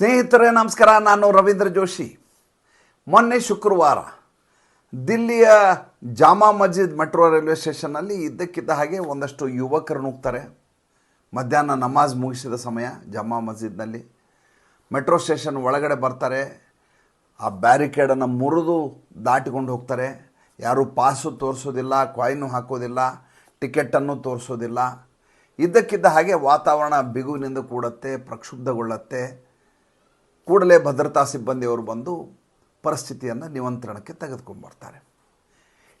ಸ್ನೇಹಿತರೇ, ನಮಸ್ಕಾರ. ನಾನು ರವೀಂದ್ರ ಜೋಶಿ. ಮೊನ್ನೆ ಶುಕ್ರವಾರ ದಿಲ್ಲಿಯ ಜಾಮಾ ಮಸ್ಜಿದ್ ಮೆಟ್ರೋ ರೈಲ್ವೆ ಸ್ಟೇಷನ್ನಲ್ಲಿ ಇದ್ದಕ್ಕಿದ್ದ ಹಾಗೆ ಒಂದಷ್ಟು ಯುವಕರು ನುಗ್ತಾರೆ. ಮಧ್ಯಾಹ್ನ ನಮಾಜ್ ಮುಗಿಸಿದ ಸಮಯ ಜಾಮಾ ಮಸ್ಜಿದ್ನಲ್ಲಿ ಮೆಟ್ರೋ ಸ್ಟೇಷನ್ ಒಳಗಡೆ ಬರ್ತಾರೆ. ಆ ಬ್ಯಾರಿಕೇಡನ್ನು ಮುರಿದು ದಾಟಿಕೊಂಡು ಹೋಗ್ತಾರೆ. ಯಾರೂ ಪಾಸು ತೋರಿಸೋದಿಲ್ಲ, ಕಾಯಿನು ಹಾಕೋದಿಲ್ಲ, ಟಿಕೆಟನ್ನು ತೋರಿಸೋದಿಲ್ಲ. ಇದ್ದಕ್ಕಿದ್ದ ಹಾಗೆ ವಾತಾವರಣ ಬಿಗುವಿನಿಂದ ಕೂಡತ್ತೆ, ಪ್ರಕ್ಷುಬ್ಧಗೊಳ್ಳುತ್ತೆ. ಕೂಡಲೇ ಭದ್ರತಾ ಸಿಬ್ಬಂದಿಯವರು ಬಂದು ಪರಿಸ್ಥಿತಿಯನ್ನು ನಿಯಂತ್ರಣಕ್ಕೆ ತೆಗೆದುಕೊಂಡ್ಬರ್ತಾರೆ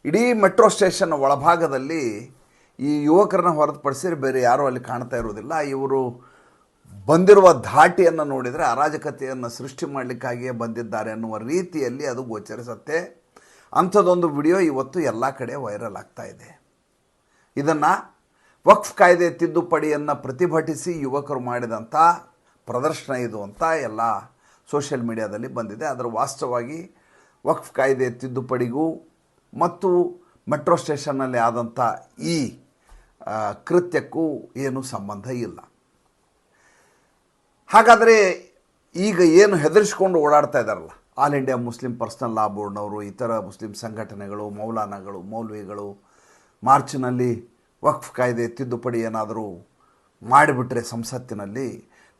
ಇಡೀ ಮೆಟ್ರೋ ಸ್ಟೇಷನ್ ಒಳಭಾಗದಲ್ಲಿ ಈ ಯುವಕರನ್ನ ಹೊರತುಪಡಿಸಿ ಬೇರೆ ಯಾರೂ ಅಲ್ಲಿ ಕಾಣ್ತಾ ಇರೋದಿಲ್ಲ ಇವರು ಬಂದಿರುವ ಧಾಟಿಯನ್ನು ನೋಡಿದರೆ ಅರಾಜಕತೆಯನ್ನು ಸೃಷ್ಟಿ ಮಾಡಲಿಕ್ಕಾಗಿಯೇ ಬಂದಿದ್ದಾರೆ ಅನ್ನುವ ರೀತಿಯಲ್ಲಿ ಅದು ಗೋಚರಿಸುತ್ತೆ. ಅಂಥದ್ದೊಂದು ವಿಡಿಯೋ ಇವತ್ತು ಎಲ್ಲ ಕಡೆ ವೈರಲ್ ಆಗ್ತಾ ಇದೆ. ಇದನ್ನು ವಕ್ಫ್ ಕಾಯ್ದೆ ತಿದ್ದುಪಡಿಯನ್ನು ಪ್ರತಿಭಟಿಸಿ ಯುವಕರು ಮಾಡಿದಂಥ ಪ್ರದರ್ಶನ ಇದು ಅಂತ ಎಲ್ಲ ಸೋಷಿಯಲ್ ಮೀಡಿಯಾದಲ್ಲಿ ಬಂದಿದೆ. ಅದರ ವಾಸ್ತವವಾಗಿ ವಕ್ಫ್ ಕಾಯ್ದೆ ತಿದ್ದುಪಡಿಗೂ ಮತ್ತು ಮೆಟ್ರೋ ಸ್ಟೇಷನ್ನಲ್ಲಿ ಆದಂಥ ಈ ಕೃತ್ಯಕ್ಕೂ ಏನು ಸಂಬಂಧ ಇಲ್ಲ. ಹಾಗಾದರೆ ಈಗ ಏನು ಹೆದರಿಸ್ಕೊಂಡು ಓಡಾಡ್ತಾ ಇದ್ದಾರಲ್ಲ? All India Muslim Personal Law ಬೋರ್ಡ್ನವರು, ಇತರ ಮುಸ್ಲಿಂ ಸಂಘಟನೆಗಳು, ಮೌಲಾನಾಗಳು, ಮೌಲ್ವಿಗಳು ಮಾರ್ಚ್ನಲ್ಲಿ ವಕ್ಫ್ ಕಾಯ್ದೆ ತಿದ್ದುಪಡಿ ಏನಾದರೂ ಮಾಡಿಬಿಟ್ರೆ ಸಂಸತ್ತಿನಲ್ಲಿ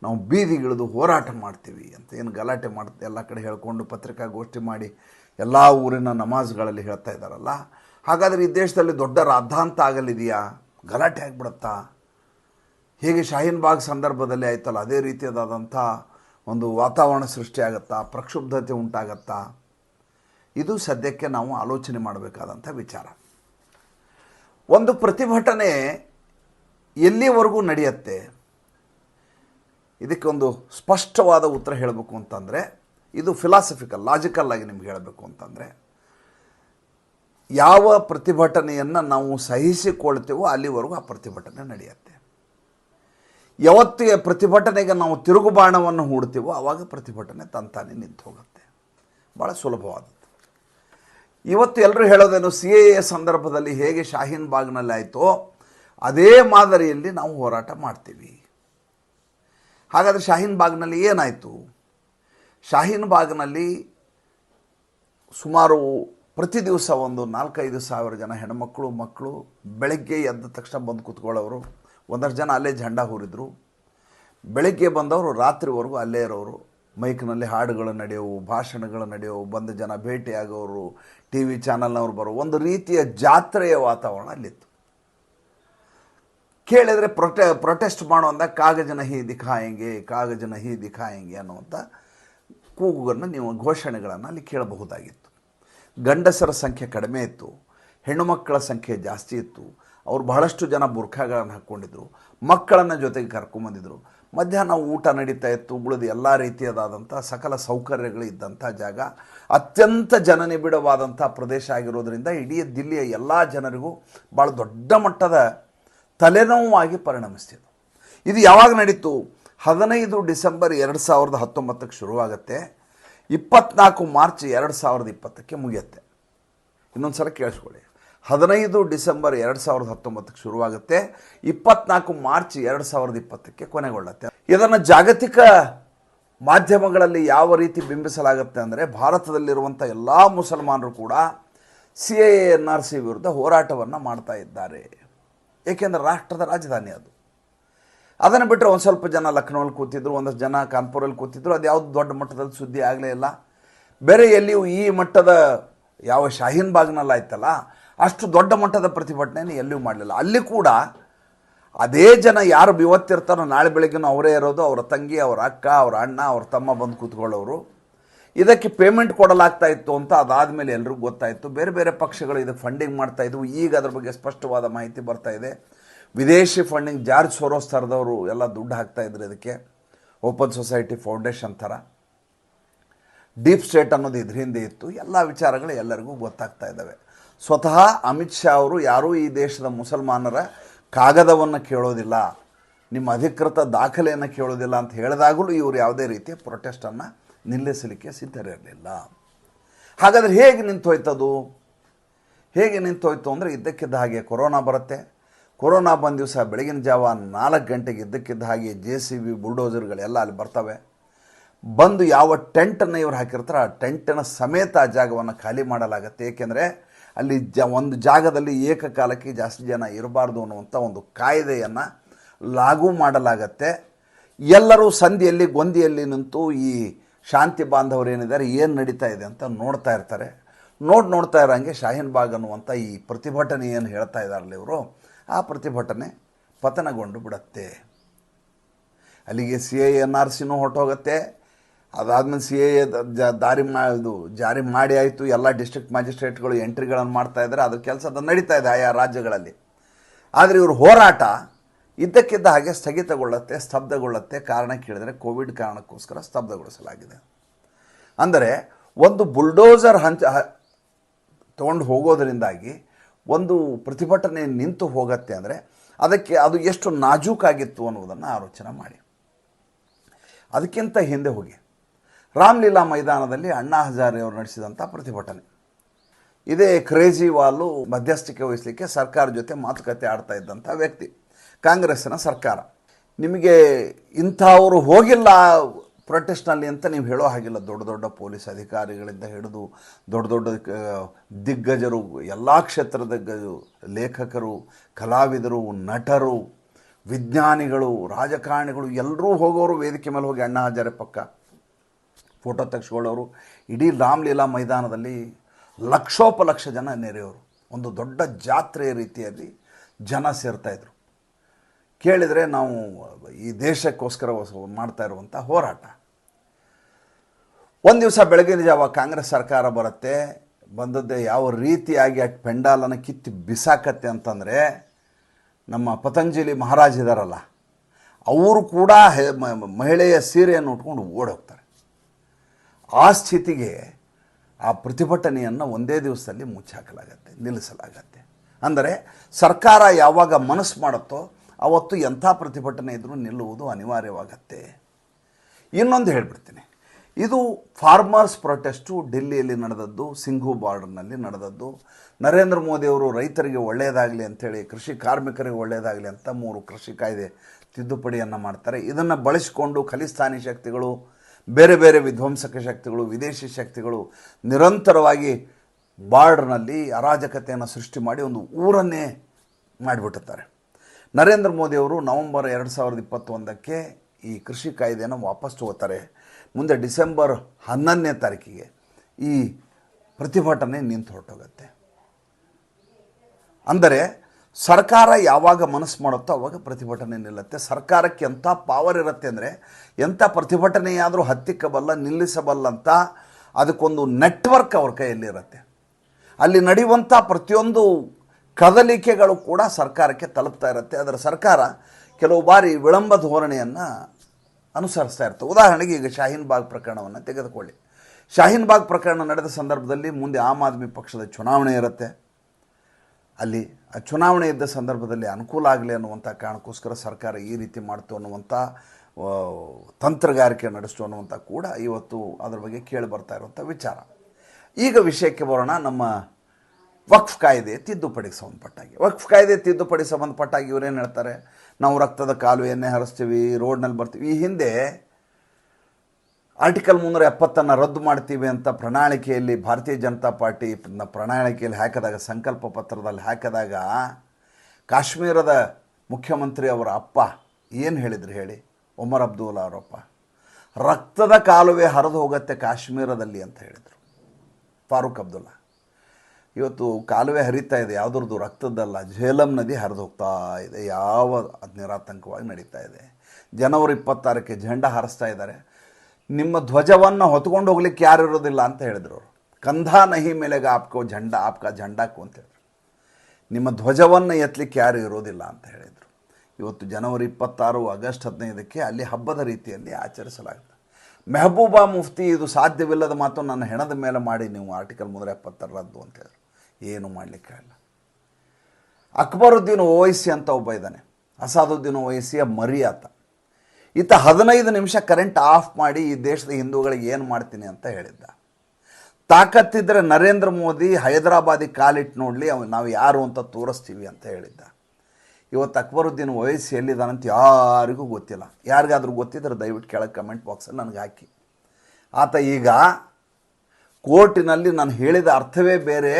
ನಾವು ಬೀದಿಗಿಳಿದು ಹೋರಾಟ ಮಾಡ್ತೀವಿ ಅಂತ ಏನು ಗಲಾಟೆ ಮಾಡ್ತೀವಿ ಎಲ್ಲ ಕಡೆ ಹೇಳ್ಕೊಂಡು ಪತ್ರಿಕಾಗೋಷ್ಠಿ ಮಾಡಿ ಎಲ್ಲ ಊರಿನ ನಮಾಜ್ಗಳಲ್ಲಿ ಹೇಳ್ತಾ ಇದ್ದಾರಲ್ಲ? ಹಾಗಾದರೆ ಈ ದೇಶದಲ್ಲಿ ದೊಡ್ಡ ರಾದ್ಧಾಂತ ಆಗಲಿದೆಯಾ? ಗಲಾಟೆ ಆಗಿಬಿಡುತ್ತಾ? ಹೇಗೆ ಶಾಹೀನ್ ಬಾಗ್ ಸಂದರ್ಭದಲ್ಲಿ ಆಯ್ತಲ್ಲ, ಅದೇ ರೀತಿಯಾದಂಥ ಒಂದು ವಾತಾವರಣ ಸೃಷ್ಟಿಯಾಗತ್ತಾ ಪ್ರಕ್ಷುಬ್ಧತೆ ಉಂಟಾಗತ್ತಾ? ಇದು ಸದ್ಯಕ್ಕೆ ನಾವು ಆಲೋಚನೆ ಮಾಡಬೇಕಾದಂಥ ವಿಚಾರ. ಒಂದು ಪ್ರತಿಭಟನೆ ಎಲ್ಲಿವರೆಗೂ ನಡೆಯುತ್ತೆ? ಇದಕ್ಕೆ ಒಂದು ಸ್ಪಷ್ಟವಾದ ಉತ್ತರ ಹೇಳಬೇಕು ಅಂತಂದರೆ, ಇದು ಫಿಲಾಸಫಿಕಲ್ ಲಾಜಿಕಲ್ ಆಗಿ ನಿಮ್ಗೆ ಹೇಳಬೇಕು ಅಂತಂದರೆ, ಯಾವ ಪ್ರತಿಭಟನೆಯನ್ನು ನಾವು ಸಹಿಸಿಕೊಳ್ತೇವೋ ಅಲ್ಲಿವರೆಗೂ ಆ ಪ್ರತಿಭಟನೆ ನಡೆಯುತ್ತೆ. ಯಾವತ್ತಿಗೆ ಪ್ರತಿಭಟನೆಗೆ ನಾವು ತಿರುಗುಬಾಣವನ್ನು ಹೂಡ್ತೀವೋ ಆವಾಗ ಪ್ರತಿಭಟನೆ ತಂತಾನೆ ನಿಂತು ಹೋಗುತ್ತೆ. ಭಾಳ ಸುಲಭವಾದದ್ದು. ಇವತ್ತು ಎಲ್ಲರೂ ಹೇಳೋದೇನು ಸಿ ಎ ಸಂದರ್ಭದಲ್ಲಿ ಹೇಗೆ ಶಾಹೀನ್ ಬಾಗ್ನಲ್ಲಿ ಆಯಿತೋ, ಅದೇ ಮಾದರಿಯಲ್ಲಿ ನಾವು ಹೋರಾಟ ಮಾಡ್ತೀವಿ. ಹಾಗಾದರೆ ಶಾಹೀನ್ ಬಾಗ್ನಲ್ಲಿ ಏನಾಯಿತು? ಶಾಹೀನ್ ಬಾಗ್ನಲ್ಲಿ ಸುಮಾರು ಪ್ರತಿ ದಿವಸ ಒಂದು ನಾಲ್ಕೈದು ಸಾವಿರ ಜನ ಹೆಣ್ಮಕ್ಳು, ಮಕ್ಕಳು ಬೆಳಗ್ಗೆ ಎದ್ದ ತಕ್ಷಣ ಬಂದು ಕೂತ್ಕೊಳ್ಳೋರು. ಒಂದಷ್ಟು ಜನ ಅಲ್ಲೇ ಝಂಡ ಹೂರಿದ್ರು. ಬೆಳಗ್ಗೆ ಬಂದವರು, ರಾತ್ರಿವರೆಗೂ ಅಲ್ಲೇ ಇರೋರು. ಮೈಕ್ನಲ್ಲಿ ಹಾಡುಗಳು ನಡೆಯೋವು, ಭಾಷಣಗಳು ನಡೆಯೋವು, ಬಂದ ಜನ ಭೇಟಿಯಾಗೋರು, ಟಿ ವಿ ಚಾನಲ್ನವ್ರು ಬರೋ ಒಂದು ರೀತಿಯ ಜಾತ್ರೆಯ ವಾತಾವರಣ ಅಲ್ಲಿತ್ತು. ಕೇಳಿದರೆ ಪ್ರೊಟೆ, ಪ್ರೊಟೆಸ್ಟ್ ಮಾಡುವಂಥ ಕಾಗಜ ನಹಿ ದಿಖಾಯಂಗೆ, ಕಾಗಜ ನಹಿ ದಿಖಾಯಂಗೆ ಅನ್ನುವಂಥ ಕೂಗುಗಳನ್ನು ನೀವು ಘೋಷಣೆಗಳನ್ನು ಅಲ್ಲಿ ಕೇಳಬಹುದಾಗಿತ್ತು. ಗಂಡಸರ ಸಂಖ್ಯೆ ಕಡಿಮೆ ಇತ್ತು ಹೆಣ್ಣುಮಕ್ಕಳ ಸಂಖ್ಯೆ ಜಾಸ್ತಿ ಇತ್ತು, ಅವರು ಬಹಳಷ್ಟು ಜನ ಬುರ್ಖಾಗಳನ್ನು ಹಾಕ್ಕೊಂಡಿದ್ರು ಮಕ್ಕಳನ್ನು ಜೊತೆಗೆ ಕರ್ಕೊಂಬಂದಿದ್ರು ಮಧ್ಯಾಹ್ನ ಊಟ ನಡೀತಾ ಇತ್ತು, ಉಳಿದು ಎಲ್ಲ ರೀತಿಯದಾದಂಥ ಸಕಲ ಸೌಕರ್ಯಗಳು ಇದ್ದಂಥ ಜಾಗ, ಅತ್ಯಂತ ಜನನಿಬಿಡವಾದಂಥ ಪ್ರದೇಶ ಆಗಿರೋದರಿಂದ ಇಡೀ ದಿಲ್ಲಿಯ ಎಲ್ಲ ಜನರಿಗೂ ಭಾಳ ದೊಡ್ಡ ಮಟ್ಟದ ತಲೆನೋವಾಗಿ ಪರಿಣಮಿಸ್ತಿತ್ತು. ಇದು ಯಾವಾಗ ನಡೀತು? ಹದಿನೈದು ಡಿಸೆಂಬರ್ ಎರಡು ಸಾವಿರದ ಹತ್ತೊಂಬತ್ತಕ್ಕೆ ಶುರುವಾಗುತ್ತೆ. ಇಪ್ಪತ್ನಾಲ್ಕು ಮಾರ್ಚ್ ಎರಡು ಸಾವಿರದ ಇಪ್ಪತ್ತಕ್ಕೆ ಮುಗಿಯುತ್ತೆ. ಇನ್ನೊಂದು ಸಲ ಕೇಳಿಸ್ಕೊಳ್ಳಿ. ಹದಿನೈದು ಡಿಸೆಂಬರ್ ಎರಡು ಸಾವಿರದ ಹತ್ತೊಂಬತ್ತಕ್ಕೆ ಶುರುವಾಗುತ್ತೆ. ಇಪ್ಪತ್ನಾಲ್ಕು ಮಾರ್ಚ್ ಎರಡು ಸಾವಿರದ ಇಪ್ಪತ್ತಕ್ಕೆ ಕೊನೆಗೊಳ್ಳುತ್ತೆ. ಇದನ್ನು ಜಾಗತಿಕ ಮಾಧ್ಯಮಗಳಲ್ಲಿ ಯಾವ ರೀತಿ ಬಿಂಬಿಸಲಾಗುತ್ತೆ ಅಂದರೆ ಭಾರತದಲ್ಲಿರುವಂಥ ಎಲ್ಲ ಮುಸಲ್ಮಾನರು ಕೂಡ C A N R C ವಿರುದ್ಧ ಹೋರಾಟವನ್ನು ಮಾಡ್ತಾ ಇದ್ದಾರೆ. ಏಕೆಂದರೆ ರಾಷ್ಟ್ರದ ರಾಜಧಾನಿ ಅದು. ಅದನ್ನು ಬಿಟ್ಟರೆ ಒಂದು ಸ್ವಲ್ಪ ಜನ ಲಕ್ನೋಲ್ಲಿ ಕೂತಿದ್ರು, ಒಂದಷ್ಟು ಜನ ಕಾನ್ಪುರಲ್ಲಿ ಕೂತಿದ್ರು, ಅದು ಯಾವುದು ದೊಡ್ಡ ಮಟ್ಟದಲ್ಲಿ ಸುದ್ದಿ ಆಗಲೇ ಇಲ್ಲ. ಬೇರೆ ಎಲ್ಲಿಯೂ ಈ ಮಟ್ಟದ ಯಾವ ಶಾಹೀನ್ ಬಾಗ್ನಲ್ಲಿ ಆಯ್ತಲ್ಲ ಅಷ್ಟು ದೊಡ್ಡ ಮಟ್ಟದ ಪ್ರತಿಭಟನೆಯನ್ನು ಎಲ್ಲಿಯೂ ಮಾಡಲಿಲ್ಲ. ಅಲ್ಲಿ ಕೂಡ ಅದೇ ಜನ ಯಾರು ಇವತ್ತಿರ್ತಾರೋ ನಾಳೆ ಬೆಳಗ್ಗೆನೂ ಅವರೇ ಇರೋದು, ಅವರ ತಂಗಿ, ಅವರ ಅಕ್ಕ, ಅವರ ಅಣ್ಣ, ಅವ್ರ ತಮ್ಮ ಬಂದು ಕೂತ್ಕೊಳ್ಳೋರು. ಇದಕ್ಕೆ ಪೇಮೆಂಟ್ ಕೊಡಲಾಗ್ತಾ ಇತ್ತು ಅಂತ ಅದಾದಮೇಲೆ ಎಲ್ರಿಗೂ ಗೊತ್ತಾಯಿತು. ಬೇರೆ ಬೇರೆ ಪಕ್ಷಗಳು ಇದಕ್ಕೆ ಫಂಡಿಂಗ್ ಮಾಡ್ತಾ ಇದ್ವು. ಈಗ ಅದ್ರ ಬಗ್ಗೆ ಸ್ಪಷ್ಟವಾದ ಮಾಹಿತಿ ಬರ್ತಾ ಇದೆ. ವಿದೇಶಿ ಫಂಡಿಂಗ್ ಜಾರ್ಜ್ ಸೋರೋಸ್ ಥರದವರು ಎಲ್ಲ ದುಡ್ಡು ಹಾಕ್ತಾ ಇದ್ರು ಇದಕ್ಕೆ. ಓಪನ್ ಸೊಸೈಟಿ ಫೌಂಡೇಶನ್ ಥರ. ಡೀಪ್ ಸ್ಟೇಟ್ ಅನ್ನೋದು ಇದ್ರ ಹಿಂದೆ ಇತ್ತು. ಎಲ್ಲ ವಿಚಾರಗಳು ಎಲ್ಲರಿಗೂ ಗೊತ್ತಾಗ್ತಾ ಇದ್ದಾವೆ. ಸ್ವತಃ ಅಮಿತ್ ಶಾ ಅವರು ಯಾರೂ ಈ ದೇಶದ ಮುಸಲ್ಮಾನರ ಕಾಗದವನ್ನು ಕೇಳೋದಿಲ್ಲ, ನಿಮ್ಮ ಅಧಿಕೃತ ದಾಖಲೆಯನ್ನು ಕೇಳೋದಿಲ್ಲ ಅಂತ ಹೇಳಿದಾಗಲೂ ಇವರು ಯಾವುದೇ ರೀತಿಯ ಪ್ರೊಟೆಸ್ಟನ್ನು ನಿಲ್ಲಿಸಲಿಕ್ಕೆ ಸಿದ್ಧರಿರಲಿಲ್ಲ. ಹಾಗಾದರೆ ಹೇಗೆ ನಿಂತೋಯ್ತದು? ಹೇಗೆ ನಿಂತೋಯ್ತು ಅಂದರೆ ಇದ್ದಕ್ಕಿದ್ದ ಹಾಗೆ ಕೊರೋನಾ ಬರುತ್ತೆ. ಕೊರೋನಾ ಬಂದ ದಿವಸ ಬೆಳಗಿನ ಜಾವ ನಾಲ್ಕು ಗಂಟೆಗೆ ಇದ್ದಕ್ಕಿದ್ದ ಹಾಗೆ ಜೆ ಸಿ ಬಿ, ಬುಲ್ಡೋಸರ್ಗಳೆಲ್ಲ ಅಲ್ಲಿ ಬರ್ತವೆ. ಬಂದು ಯಾವ ಟೆಂಟನ್ನು ಇವ್ರು ಹಾಕಿರ್ತಾರೆ ಆ ಟೆಂಟಿನ ಸಮೇತ ಆ ಜಾಗವನ್ನು ಖಾಲಿ ಮಾಡಲಾಗುತ್ತೆ. ಏಕೆಂದರೆ ಅಲ್ಲಿ ಜ ಒಂದು ಜಾಗದಲ್ಲಿ ಏಕಕಾಲಕ್ಕೆ ಜಾಸ್ತಿ ಜನ ಇರಬಾರ್ದು ಅನ್ನುವಂಥ ಒಂದು ಕಾಯ್ದೆಯನ್ನು ಲಾಗೂ ಮಾಡಲಾಗತ್ತೆ. ಎಲ್ಲರೂ ಸಂಧಿಯಲ್ಲಿ ಗೊಂದಿಯಲ್ಲಿ ನಿಂತು ಈ ಶಾಂತಿ ಬಾಂಧವರು ಏನಿದ್ದಾರೆ, ಏನು ನಡೀತಾ ಇದೆ ಅಂತ ನೋಡ್ತಾ ಇರ್ತಾರೆ. ನೋಡಿ ನೋಡ್ತಾ ಇರೋಂಗೆ ಶಾಹೀನ್ ಬಾಗ್ ಅನ್ನುವಂಥ ಈ ಪ್ರತಿಭಟನೆ ಏನು ಹೇಳ್ತಾ ಇದ್ದಾರಲ್ಲ ಇವರು, ಆ ಪ್ರತಿಭಟನೆ ಪತನಗೊಂಡು ಬಿಡತ್ತೆ. ಅಲ್ಲಿಗೆ ಸಿ ಎ, ಎನ್ ಆರ್ ಸಿನೂ ಹೊರಟೋಗುತ್ತೆ. ಅದಾದಮೇಲೆ ಸಿ ಎ ದಾರಿ ಮಾ, ಇದು ಜಾರಿ ಮಾಡಿ ಆಯಿತು. ಎಲ್ಲ ಡಿಸ್ಟ್ರಿಕ್ಟ್ ಮ್ಯಾಜಿಸ್ಟ್ರೇಟ್ಗಳು ಎಂಟ್ರಿಗಳನ್ನು ಮಾಡ್ತಾ ಇದ್ದಾರೆ ಅದ್ರ ಕೆಲಸ ಅದು ನಡೀತಾ ಇದೆ ಆಯಾ ರಾಜ್ಯಗಳಲ್ಲಿ. ಆದರೆ ಇವರು ಹೋರಾಟ ಇದ್ದಕ್ಕಿದ್ದ ಹಾಗೆ ಸ್ಥಗಿತಗೊಳ್ಳುತ್ತೆ, ಸ್ತಬ್ಧಗೊಳ್ಳುತ್ತೆ. ಕಾರಣ ಕೇಳಿದರೆ ಕೋವಿಡ್ ಕಾರಣಕ್ಕೋಸ್ಕರ ಸ್ತಬ್ಧಗೊಳಿಸಲಾಗಿದೆ. ಅಂದರೆ ಒಂದು ಬುಲ್ಡೋಸರ್ ಹಂಚ ತೊಗೊಂಡು ಹೋಗೋದರಿಂದಾಗಿ ಒಂದು ಪ್ರತಿಭಟನೆ ನಿಂತು ಹೋಗುತ್ತೆ ಅಂದರೆ ಅದಕ್ಕೆ ಅದು ಎಷ್ಟು ನಾಜೂಕಾಗಿತ್ತು ಅನ್ನುವುದನ್ನು ಆಲೋಚನೆ ಮಾಡಿ. ಅದಕ್ಕಿಂತ ಹಿಂದೆ ಹೋಗಿ. ರಾಮ್ಲೀಲಾ ಮೈದಾನದಲ್ಲಿ ಅಣ್ಣಾ ಹಜಾರಿ ಅವರು ನಡೆಸಿದಂಥ ಪ್ರತಿಭಟನೆ. ಇದೇ ಕ್ರೇಜಿ ವಾಲು ಮಧ್ಯಸ್ಥಿಕೆ ವಹಿಸಲಿಕ್ಕೆ ಸರ್ಕಾರ ಜೊತೆ ಮಾತುಕತೆ ಆಡ್ತಾ ಇದ್ದಂಥ ವ್ಯಕ್ತಿ. ಕಾಂಗ್ರೆಸ್ಸಿನ ಸರ್ಕಾರ. ನಿಮಗೆ ಇಂಥವರು ಹೋಗಿಲ್ಲ ಪ್ರೊಟೆಸ್ಟ್ನಲ್ಲಿ ಅಂತ ನೀವು ಹೇಳೋ ಹಾಗಿಲ್ಲ. ದೊಡ್ಡ ದೊಡ್ಡ ಪೊಲೀಸ್ ಅಧಿಕಾರಿಗಳಿಂದ ಹಿಡಿದು ದೊಡ್ಡ ದೊಡ್ಡ ದಿಗ್ಗಜರು, ಎಲ್ಲ ಕ್ಷೇತ್ರದ ಲೇಖಕರು, ಕಲಾವಿದರು, ನಟರು, ವಿಜ್ಞಾನಿಗಳು, ರಾಜಕಾರಣಿಗಳು, ಎಲ್ಲರೂ ಹೋಗೋರು ವೇದಿಕೆ ಮೇಲೆ ಹೋಗಿ ಅಣ್ಣಾ ಹಜಾರೆ ಪಕ್ಕ ಫೋಟೋ ತೆಗೆಸ್ಕೊಳ್ಳೋರು. ಇಡೀ ರಾಮ್ಲೀಲಾ ಮೈದಾನದಲ್ಲಿ ಲಕ್ಷೋಪಲಕ್ಷ ಜನ ನೆರೆಯೋರು. ಒಂದು ದೊಡ್ಡ ಜಾತ್ರೆಯ ರೀತಿಯಲ್ಲಿ ಜನ ಸೇರ್ತಾಯಿದ್ರು ಕೇಳಿದರೆ ನಾವು ಈ ದೇಶಕ್ಕೋಸ್ಕರ ಮಾಡ್ತಾ ಇರುವಂಥ ಹೋರಾಟ. ಒಂದು ದಿವಸ ಬೆಳಗಿನ ಜಾವ ಕಾಂಗ್ರೆಸ್ ಸರ್ಕಾರ ಬರುತ್ತೆ. ಬಂದದ್ದೇ ಯಾವ ರೀತಿಯಾಗಿ ಆ ಪೆಂಡಾಲನ್ನು ಕಿತ್ತು ಬಿಸಾಕತ್ತೆ ಅಂತಂದರೆ ನಮ್ಮ ಪತಂಜಲಿ ಮಹಾರಾಜ್ ಇದಾರಲ್ಲ, ಅವರು ಕೂಡ ಮಹಿಳೆಯ ಸೀರೆಯನ್ನು ಉಟ್ಕೊಂಡು ಓಡೋಗ್ತಾರೆ. ಆ ಸ್ಥಿತಿಗೆ ಆ ಪ್ರತಿಭಟನೆಯನ್ನು ಒಂದೇ ದಿವಸದಲ್ಲಿ ಮುಚ್ಚಾಕಲಾಗತ್ತೆ, ನಿಲ್ಲಿಸಲಾಗತ್ತೆ. ಅಂದರೆ ಸರ್ಕಾರ ಯಾವಾಗ ಮನಸ್ಸು ಮಾಡುತ್ತೋ ಅವತ್ತು ಎಂಥ ಪ್ರತಿಭಟನೆ ಇದ್ದರೂ ನಿಲ್ಲುವುದು ಅನಿವಾರ್ಯವಾಗತ್ತೆ. ಇನ್ನೊಂದು ಹೇಳ್ಬಿಡ್ತೀನಿ. ಇದು ಫಾರ್ಮರ್ಸ್ ಪ್ರೊಟೆಸ್ಟು ಡೆಲ್ಲಿಯಲ್ಲಿ ನಡೆದದ್ದು ಸಿಂಘು ಬಾರ್ಡರ್ನಲ್ಲಿ ನಡೆದದ್ದು. ನರೇಂದ್ರ ಮೋದಿಯವರು ರೈತರಿಗೆ ಒಳ್ಳೆಯದಾಗಲಿ ಅಂಥೇಳಿ ಕೃಷಿ ಕಾರ್ಮಿಕರಿಗೆ ಒಳ್ಳೆಯದಾಗಲಿ ಅಂತ ಮೂರು ಕೃಷಿ ಕಾಯ್ದೆ ತಿದ್ದುಪಡಿಯನ್ನು ಮಾಡ್ತಾರೆ. ಇದನ್ನು ಬಳಸಿಕೊಂಡು ಖಲಿಸ್ತಾನಿ ಶಕ್ತಿಗಳು, ಬೇರೆ ಬೇರೆ ವಿಧ್ವಂಸಕ ಶಕ್ತಿಗಳು, ವಿದೇಶಿ ಶಕ್ತಿಗಳು ನಿರಂತರವಾಗಿ ಬಾರ್ಡರ್ನಲ್ಲಿ ಅರಾಜಕತೆಯನ್ನು ಸೃಷ್ಟಿ ಮಾಡಿ ಒಂದು ಊರನ್ನೇ ಮಾಡಿಬಿಟ್ಟಿರ್ತಾರೆ. ನರೇಂದ್ರ ಮೋದಿಯವರು ನವೆಂಬರ್ ಎರಡು ಸಾವಿರದ ಇಪ್ಪತ್ತೊಂದಕ್ಕೆ ಈ ಕೃಷಿ ಕಾಯ್ದೆಯನ್ನು ವಾಪಸ್ ತಗೋತಾರೆ. ಮುಂದೆ ಡಿಸೆಂಬರ್ ಹನ್ನೊಂದನೇ ತಾರೀಕಿಗೆ ಈ ಪ್ರತಿಭಟನೆ ನಿಂತು ಹೊರಟೋಗುತ್ತೆ. ಅಂದರೆ ಸರ್ಕಾರ ಯಾವಾಗ ಮನಸ್ಸು ಮಾಡುತ್ತೋ ಅವಾಗ ಪ್ರತಿಭಟನೆ ನಿಲ್ಲುತ್ತೆ. ಸರ್ಕಾರಕ್ಕೆ ಎಂಥ ಪಾವರ್ ಇರುತ್ತೆ ಅಂದರೆ ಎಂಥ ಪ್ರತಿಭಟನೆಯಾದರೂ ಹತ್ತಿಕ್ಕಬಲ್ಲ ನಿಲ್ಲಿಸಬಲ್ಲಂತ ಅದಕ್ಕೊಂದು ನೆಟ್ವರ್ಕ್ ಅವ್ರ ಕೈಯಲ್ಲಿರುತ್ತೆ. ಅಲ್ಲಿ ನಡೆಯುವಂಥ ಪ್ರತಿಯೊಂದು ಕದಲಿಕೆಗಳು ಕೂಡ ಸರ್ಕಾರಕ್ಕೆ ತಲುಪ್ತಾ ಇರುತ್ತೆ. ಅದರ ಸರ್ಕಾರ ಕೆಲವು ಬಾರಿ ವಿಳಂಬ ಧೋರಣೆಯನ್ನು ಅನುಸರಿಸ್ತಾ ಇರ್ತದೆ ಉದಾಹರಣೆಗೆ ಈಗ ಶಾಹೀನ್ ಬಾಗ್ ಪ್ರಕರಣವನ್ನು ತೆಗೆದುಕೊಳ್ಳಿ. ಶಾಹೀನ್ ಬಾಗ್ ಪ್ರಕರಣ ನಡೆದ ಸಂದರ್ಭದಲ್ಲಿ ಮುಂದೆ ಆಮ್ ಆದ್ಮಿ ಪಕ್ಷದ ಚುನಾವಣೆ ಇರುತ್ತೆ. ಅಲ್ಲಿ ಆ ಚುನಾವಣೆ ಇದ್ದ ಸಂದರ್ಭದಲ್ಲಿ ಅನುಕೂಲ ಆಗಲಿ ಅನ್ನುವಂಥ ಕಾರಣಕ್ಕೋಸ್ಕರ ಸರ್ಕಾರ ಈ ರೀತಿ ಮಾಡ್ತು ಅನ್ನುವಂಥ ತಂತ್ರಗಾರಿಕೆ ನಡೆಸ್ತು ಅನ್ನುವಂಥ ಕೂಡ ಇವತ್ತು ಅದರ ಬಗ್ಗೆ ಕೇಳಿ ಬರ್ತಾ ಇರುವಂಥ ವಿಚಾರ. ಈಗ ವಿಷಯಕ್ಕೆ ಬರೋಣ. ನಮ್ಮ ವಕ್ಫ್ ಕಾಯ್ದೆ ತಿದ್ದುಪಡಿಗೆ ಸಂಬಂಧಪಟ್ಟಾಗಿ. ವಕ್ಫ್ ಕಾಯ್ದೆ ತಿದ್ದುಪಡಿ ಸಂಬಂಧಪಟ್ಟಾಗಿ ಇವರೇನು ಹೇಳ್ತಾರೆ? ನಾವು ರಕ್ತದ ಕಾಲುವೆಯನ್ನೇ ಹರಿಸ್ತೀವಿ, ರೋಡ್ನಲ್ಲಿ ಬರ್ತೀವಿ. ಈ ಹಿಂದೆ ಆರ್ಟಿಕಲ್ ಮುನ್ನೂರ ಎಪ್ಪತ್ತನ್ನು ರದ್ದು ಮಾಡ್ತೀವಿ ಅಂತ ಪ್ರಣಾಳಿಕೆಯಲ್ಲಿ ಭಾರತೀಯ ಜನತಾ ಪಾರ್ಟಿ ಪ್ರಣಾಳಿಕೆಯಲ್ಲಿ ಹಾಕಿದಾಗ, ಸಂಕಲ್ಪ ಪತ್ರದಲ್ಲಿ ಹಾಕಿದಾಗ ಕಾಶ್ಮೀರದ ಮುಖ್ಯಮಂತ್ರಿ ಅವರ ಅಪ್ಪ ಏನು ಹೇಳಿದ್ರು ಹೇಳಿ? ಒಮರ್ ಅಬ್ದುಲ್ಲಾ ಅವರಪ್ಪ ರಕ್ತದ ಕಾಲುವೆ ಹರಿದು ಹೋಗುತ್ತೆ ಕಾಶ್ಮೀರದಲ್ಲಿ ಅಂತ ಹೇಳಿದರು. ಫಾರೂಕ್ ಅಬ್ದುಲ್ಲಾ. ಇವತ್ತು ಕಾಲುವೆ ಹರಿತಾ ಇದೆ, ಯಾವುದ್ರದ್ದು ರಕ್ತದ್ದಲ್ಲ ಝೇಲಂ ನದಿ ಹರಿದು ಹೋಗ್ತಾ ಇದೆ, ಯಾವ ನಿರಾತಂಕವಾಗಿ ನಡೀತಾ ಇದೆ. ಜನವರಿ ಇಪ್ಪತ್ತಾರಕ್ಕೆ ಝಂಡ ಹಾರಿಸ್ತಾ ಇದ್ದಾರೆ. ನಿಮ್ಮ ಧ್ವಜವನ್ನು ಹೊತ್ಕೊಂಡು ಹೋಗ್ಲಿಕ್ಕೆ ಯಾರು ಇರೋದಿಲ್ಲ ಅಂತ ಹೇಳಿದ್ರು ಅವರು. ಕಂಧ ನಹಿ ಮೇಲೆಗೆ ಆಪ್ಕೋ ಝಂಡ ಆಪ್ಕ ಝಂಡಾಕು ಅಂತ ಹೇಳಿದ್ರು. ನಿಮ್ಮ ಧ್ವಜವನ್ನು ಎತ್ತಲಿಕ್ಕೆ ಯಾರು ಇರೋದಿಲ್ಲ ಅಂತ ಹೇಳಿದರು. ಇವತ್ತು ಜನವರಿ ಇಪ್ಪತ್ತಾರು ಆಗಸ್ಟ್ ಹದಿನೈದಕ್ಕೆ ಅಲ್ಲಿ ಹಬ್ಬದ ರೀತಿಯಲ್ಲಿ ಆಚರಿಸಲಾಗುತ್ತೆ ಮೆಹಬೂಬಾ ಮುಫ್ತಿ, ಇದು ಸಾಧ್ಯವಿಲ್ಲದ ಮಾತು ನನ್ನ ಹೆಣದ ಮೇಲೆ ಮಾಡಿ, ನೀವು ಆರ್ಟಿಕಲ್ ಮುನ್ನೂರ ಎಪ್ಪತ್ತರ ರದ್ದು ಅಂತ ಹೇಳಿದ್ರು. ಏನು ಮಾಡಲಿಕ್ಕಾಗಲ್ಲ ಅಕ್ಬರುದ್ದೀನ್ ಓವೈಸಿ ಅಂತ ಒಬ್ಬ ಇದ್ದಾನೆ. ಅಸಾದುದ್ದೀನ್ ಓವೈಸಿಯ ಮರಿ ಆತ ಈತ ಹದಿನೈದು ನಿಮಿಷ ಕರೆಂಟ್ ಆಫ್ ಮಾಡಿ ಈ ದೇಶದ ಹಿಂದೂಗಳಿಗೆ ಏನು ಮಾಡ್ತೀನಿ ಅಂತ ಹೇಳಿದ್ದ. ತಾಕತ್ತಿದ್ದರೆ ನರೇಂದ್ರ ಮೋದಿ ಹೈದರಾಬಾದಿಗೆ ಕಾಲಿಟ್ಟು ನೋಡಲಿ, ಅವ್ ನಾವು ಯಾರು ಅಂತ ತೋರಿಸ್ತೀವಿ ಅಂತ ಹೇಳಿದ್ದ. ಇವತ್ತು ಅಕ್ಬರುದ್ದೀನ್ ವಯಸ್ಸು ಎಲ್ಲಿದ್ದಾನಂತ ಯಾರಿಗೂ ಗೊತ್ತಿಲ್ಲ. ಯಾರಿಗಾದ್ರೂ ಗೊತ್ತಿದ್ರೆ ದಯವಿಟ್ಟು ಕೆಳಗೆ ಕಮೆಂಟ್ ಬಾಕ್ಸಲ್ಲಿ ನನಗೆ ಹಾಕಿ. ಆತ ಈಗ ಕೋರ್ಟಿನಲ್ಲಿ ನಾನು ಹೇಳಿದ ಅರ್ಥವೇ ಬೇರೆ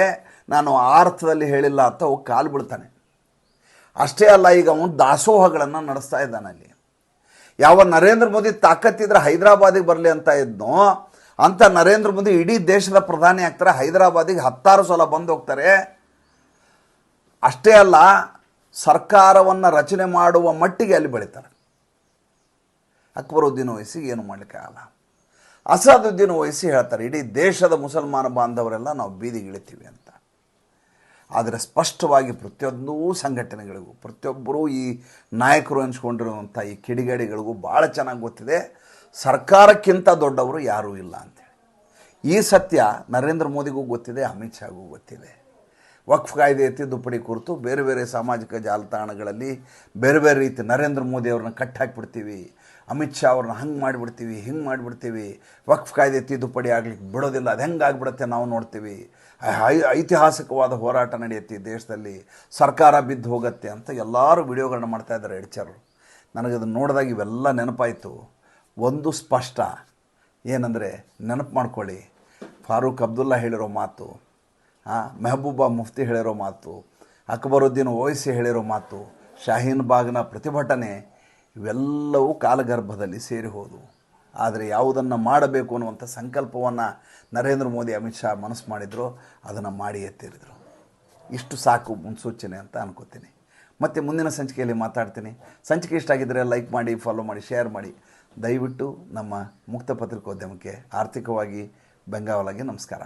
ನಾನು ಆ ಅರ್ಥದಲ್ಲಿ ಹೇಳಿಲ್ಲ ಅಂತ ಅವು ಕಾಲು ಬಿಡ್ತಾನೆ ಅಷ್ಟೇ ಅಲ್ಲ, ಈಗ ಅವನು ದಾಸೋಹಗಳನ್ನು ನಡೆಸ್ತಾ ಇದ್ದಾನೆ ಅಲ್ಲಿ. ಯಾವ ನರೇಂದ್ರ ಮೋದಿ ತಾಕತ್ತಿದ್ರೆ ಹೈದರಾಬಾದಿಗೆ ಬರಲಿ ಅಂತ ಇದ್ನೋ, ಅಂತ ನರೇಂದ್ರ ಮೋದಿ ಇಡೀ ದೇಶದ ಪ್ರಧಾನಿ ಆಗ್ತಾರೆ, ಹೈದರಾಬಾದಿಗೆ ಹತ್ತಾರು ಸಲ ಬಂದು ಹೋಗ್ತಾರೆ. ಅಷ್ಟೇ ಅಲ್ಲ, ಸರ್ಕಾರವನ್ನು ರಚನೆ ಮಾಡುವ ಮಟ್ಟಿಗೆ ಅಲ್ಲಿ ಬೆಳೀತಾರೆ. ಅಕ್ಬರುದ್ದೀನ್ ವಯಸ್ಸಿಗೆ ಏನು ಮಾಡಲಿಕ್ಕಾಗಲ್ಲ ಅಸಾದುದ್ದೀನ್ ವಯಸ್ಸಿ ಹೇಳ್ತಾರೆ, ಇಡೀ ದೇಶದ ಮುಸಲ್ಮಾನ ಬಾಂಧವರೆಲ್ಲ ನಾವು ಬೀದಿಗಿಳಿತೀವಿ ಅಂತ. ಆದರೆ ಸ್ಪಷ್ಟವಾಗಿ ಪ್ರತಿಯೊಂದು ಸಂಘಟನೆಗಳಿಗೂ, ಪ್ರತಿಯೊಬ್ಬರೂ ಈ ನಾಯಕರು ಅನ್ಸ್ಕೊಂಡಿರುವಂಥ ಈ ಕಿಡಿಗೇಡಿಗಳಿಗೂ ಭಾಳ ಚೆನ್ನಾಗಿ ಗೊತ್ತಿದೆ. ಸರ್ಕಾರಕ್ಕಿಂತ ದೊಡ್ಡವರು ಯಾರೂ ಇಲ್ಲ ಅಂತೇಳಿ. ಈ ಸತ್ಯ ನರೇಂದ್ರ ಮೋದಿಗೂ ಗೊತ್ತಿದೆ, ಅಮಿತ್ ಶಾಗೂ ಗೊತ್ತಿದೆ. ವಕ್ಫ್ ಕಾಯ್ದೆ ತಿದ್ದುಪಡಿ ಕುರಿತು ಬೇರೆ ಬೇರೆ ಸಾಮಾಜಿಕ ಜಾಲತಾಣಗಳಲ್ಲಿ ಬೇರೆ ಬೇರೆ ರೀತಿ ನರೇಂದ್ರ ಮೋದಿ ಅವ್ರನ್ನ ಕಟ್ಟಾಕ್ಬಿಡ್ತೀವಿ ಅಮಿತ್ ಶಾ ಅವ್ರನ್ನ ಹಂಗೆ ಮಾಡಿಬಿಡ್ತೀವಿ, ಹಿಂಗೆ ಮಾಡಿಬಿಡ್ತೀವಿ, ವಕ್ಫ್ ಕಾಯ್ದೆ ತಿದ್ದುಪಡಿ ಆಗ್ಲಿಕ್ಕೆ ಬಿಡೋದಿಲ್ಲ, ಅದು ಹೆಂಗೆ ಆಗ್ಬಿಡುತ್ತೆ ನಾವು ನೋಡ್ತೀವಿ. ಐತಿಹಾಸಿಕವಾದ ಹೋರಾಟ ನಡೆಯುತ್ತೆ ದೇಶದಲ್ಲಿ. ಸರ್ಕಾರ ಬಿದ್ದು ಹೋಗುತ್ತೆ ಅಂತ ಎಲ್ಲರೂ ವಿಡಿಯೋಗಳನ್ನ ಮಾಡ್ತಾ ಇದ್ದಾರೆ ನನಗೆ ನನಗದನ್ನು ನೋಡಿದಾಗ ಇವೆಲ್ಲ ನೆನಪಾಯಿತು. ಒಂದು ಸ್ಪಷ್ಟ, ಏನಂದರೆ ನೆನಪು ಮಾಡ್ಕೊಳ್ಳಿ. ಫಾರೂಕ್ ಅಬ್ದುಲ್ಲಾ ಹೇಳಿರೋ ಮಾತು ಮೆಹಬೂಬ ಮುಫ್ತಿ ಹೇಳಿರೋ ಮಾತು, ಅಕ್ಬರುದ್ದೀನ್ ಓವೈಸಿ ಹೇಳಿರೋ ಮಾತು, ಶಾಹೀನ್ ಬಾಗ್ನ ಪ್ರತಿಭಟನೆ, ಇವೆಲ್ಲವೂ ಕಾಲಗರ್ಭದಲ್ಲಿ ಸೇರಿ ಹೋದವು ಆದರೆ ಯಾವುದನ್ನು ಮಾಡಬೇಕು ಅನ್ನುವಂಥ ಸಂಕಲ್ಪವನ್ನು ನರೇಂದ್ರ ಮೋದಿ, ಅಮಿತ್ ಶಾ ಮನಸ್ಸು ಮಾಡಿದ್ರು, ಅದನ್ನು ಮಾಡಿ ಎತ್ತಿರಿದ್ರು ಇಷ್ಟು ಸಾಕು ಮುನ್ಸೂಚನೆ ಅಂತ ಅನ್ಕೋತೀನಿ. ಮತ್ತು ಮುಂದಿನ ಸಂಚಿಕೆಯಲ್ಲಿ ಮಾತಾಡ್ತೀನಿ. ಸಂಚಿಕೆ ಇಷ್ಟ ಆಗಿದ್ದರೆ ಲೈಕ್ ಮಾಡಿ, ಫಾಲೋ ಮಾಡಿ, ಶೇರ್ ಮಾಡಿ. ದಯವಿಟ್ಟು ನಮ್ಮ ಮುಕ್ತ ಪತ್ರಿಕೋದ್ಯಮಕ್ಕೆ ಆರ್ಥಿಕವಾಗಿ ಬೆಂಗಾವಲಾಗಿ ನಮಸ್ಕಾರ.